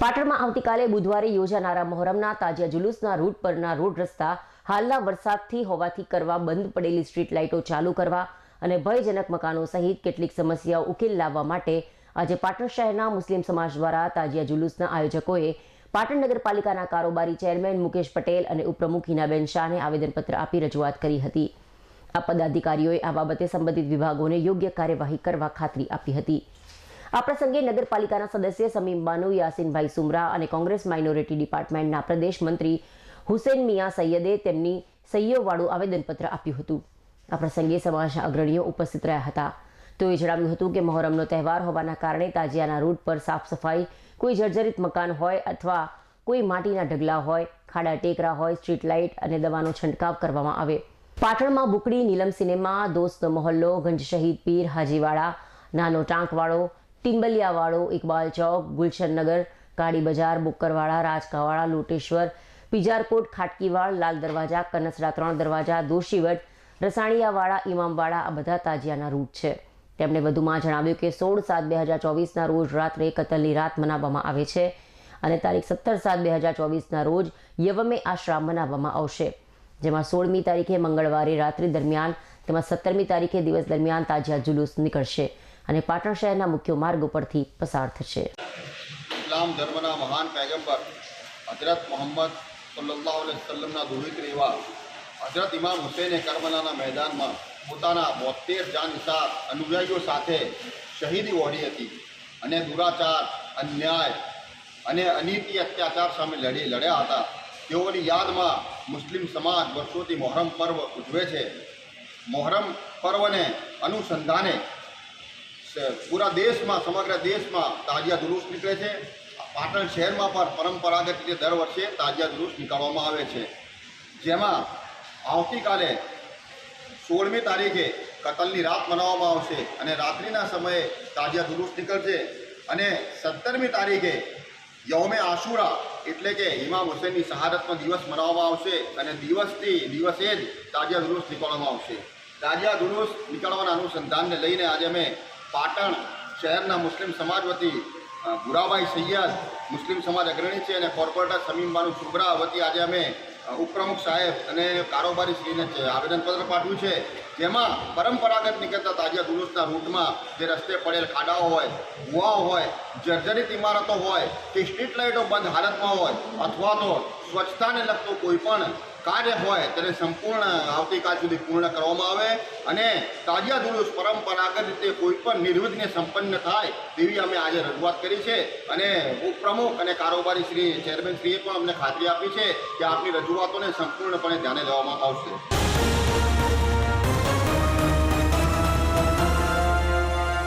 પાટણમાં આવતીકાલે બુધવારે યોજાનારા મહોરમના તાજિયા જુલુસના રૂટ પરના રોડ રસ્તા હાલના વરસાદથી હોવાથી કરવા બંધ પડેલી સ્ટ્રીટ લાઇટો ચાલુ કરવા અને ભયજનક મકાનો સહિત કેટલીક સમસ્યાઓ ઉકેલ લાવવા માટે આજે પાટણ શહેરના મુસ્લિમ સમાજ દ્વારા તાજિયા જુલુસના આયોજકોએ પાટણ નગરપાલિકાના કારોબારી ચેરમેન મુકેશ પટેલ અને ઉપપ્રમુખ હિનાબેન શાહને આવેદનપત્ર આપી રજૂઆત કરી હતી. આ પદાધિકારીઓએ આ બાબતે સંબંધિત વિભાગોને યોગ્ય કાર્યવાહી કરવા ખાતરી આપી હતી. આ પ્રસંગે નગરપાલિકાના સદસ્ય સમીમ બાનુ, યાસીનભાઈ સુમરા અને કોંગ્રેસ માઇનોરિટી ડિપાર્ટમેન્ટના પ્રદેશ મંત્રી હુસેન મિયા સૈયદે તેમની સહીઓવાળું આવેદનપત્ર આપ્યું હતું. આ પ્રસંગે સમાજના અગ્રણીઓ ઉપસ્થિત રહ્યા હતા. તેઓએ જણાવ્યું હતું કે મહોરમનો તહેવાર હોવાના કારણે તાજિયાના રૂટ પર સાફ સફાઈ, કોઈ જર્જરિત મકાન હોય અથવા કોઈ માટીના ઢગલા હોય, ખાડા ટેકરા હોય, સ્ટ્રીટ લાઇટ અને દવાનો છંટકાવ કરવામાં આવે. પાટણમાં બુકડી, નીલમ સિનેમા, દોસ્ત મહોલ્લો ગંજ શહીદ પીર, હાજીવાડા, નાનો ટાંકવાળો ટિંબલિયાવાળો ઇકબાલ ચોક ગુલશનનગર કાળી બજાર બુક્કરવાડા રાજકાવાડા, લોટેશ્વર, પિજારકોટ, ખાટકીવાડ, લાલ દરવાજા કનસડા ત્રણ દરવાજા દોશીવટ રસાણીયાવાડા ઇમામવાડા આ બધા તાજિયાના રૂટ છે. તેમણે વધુમાં જણાવ્યું કે સોળ સાત બે હજાર ચોવીસના રોજ રાત્રે કતલની રાત મનાવવામાં આવે છે અને તારીખ સત્તર સાત બે હજાર ચોવીસના રોજ યવમે આશ્રમ મનાવવામાં આવશે. જેમાં સોળમી તારીખે મંગળવારે રાત્રિ દરમિયાન તેમજ સત્તરમી તારીખે દિવસ દરમિયાન તાજિયા જુલુસ નીકળશે. અને પાટણ શહેરના મુખ્ય માર્ગ ઉપરથી પસાર થશે. ઇસ્લામ ધર્મના મહાન પૈગંબર હજરત મોહમ્મદ સલ્લાહ અલૈહિ દુહિત એવા હજરત ઇમામ હુસેને કરબલાના મેદાનમાં પોતાના બોતેર જાનનિસાર અનુયાયીઓ સાથે શહીદી ઓઢી હતી અને દુરાચાર, અન્યાય અને અનીતિ અત્યાચાર સામે લડી લડ્યા હતા. તેઓની યાદમાં મુસ્લિમ સમાજ વર્ષોથી મોહરમ પર્વ ઉજવે છે. મોહરમ પર્વને અનુસંધાને પૂરા દેશમાં, સમગ્ર દેશમાં તાજિયા જુલુસ નીકળે છે. પાટણ શહેરમાં પણ પરંપરાગત રીતે દર વર્ષે તાજિયા જુલુસ નીકાળવામાં આવે છે. જેમાં આવતીકાલે સોળમી તારીખે કતલની રાત મનાવવામાં આવશે અને રાત્રિના સમયે તાજિયા જુલુસ નીકળશે અને સત્તરમી તારીખે યૌમે આશુરા એટલે કે ઇમામ હુસેનની શહાદતનો દિવસ મનાવવામાં આવશે અને દિવસથી દિવસે જ તાજિયા જુલુસ નીકળવામાં આવશે. તાજિયા જુલુસ નીકળવાના અનુસંધાનને લઈને આજે અમે પાટણ શહેરના મુસ્લિમ સમાજ વતી ભુરાભાઈ સૈયદ મુસ્લિમ સમાજ અગ્રણી છે અને કોર્પોરેટર સમીમબાનુ સુબ્રા વતી આજે અમે ઉપપ્રમુખ સાહેબ અને કારોબારી શ્રીને આવેદનપત્ર પાઠવ્યું છે. જેમાં પરંપરાગત નીકળતા તાજિયા દુરુસ્તના રૂટમાં જે રસ્તે પડેલ ખાડાઓ હોય, કુવાઓ હોય, જર્જરિત ઇમારતો હોય કે સ્ટ્રીટ લાઇટો બંધ હાલતમાં હોય અથવા તો સ્વચ્છતાને લગતું કોઈ પણ કાર્ય હોય તેને સંપૂર્ણ આવતીકાલ સુધી પૂર્ણ કરવામાં આવે અને તાજિયા જુલુસ પરંપરાગત રીતે કોઈ પણ નિર્વિઘ્ને સંપન્ન થાય તેવી અમે આજે રજૂઆત કરી છે. અને ઉપપ્રમુખ અને કારોબારી શ્રી ચેરમેન શ્રીએ પણ અમને ખાતરી આપી છે કે આપની રજૂઆતોને સંપૂર્ણપણે ધ્યાને લેવામાં આવશે.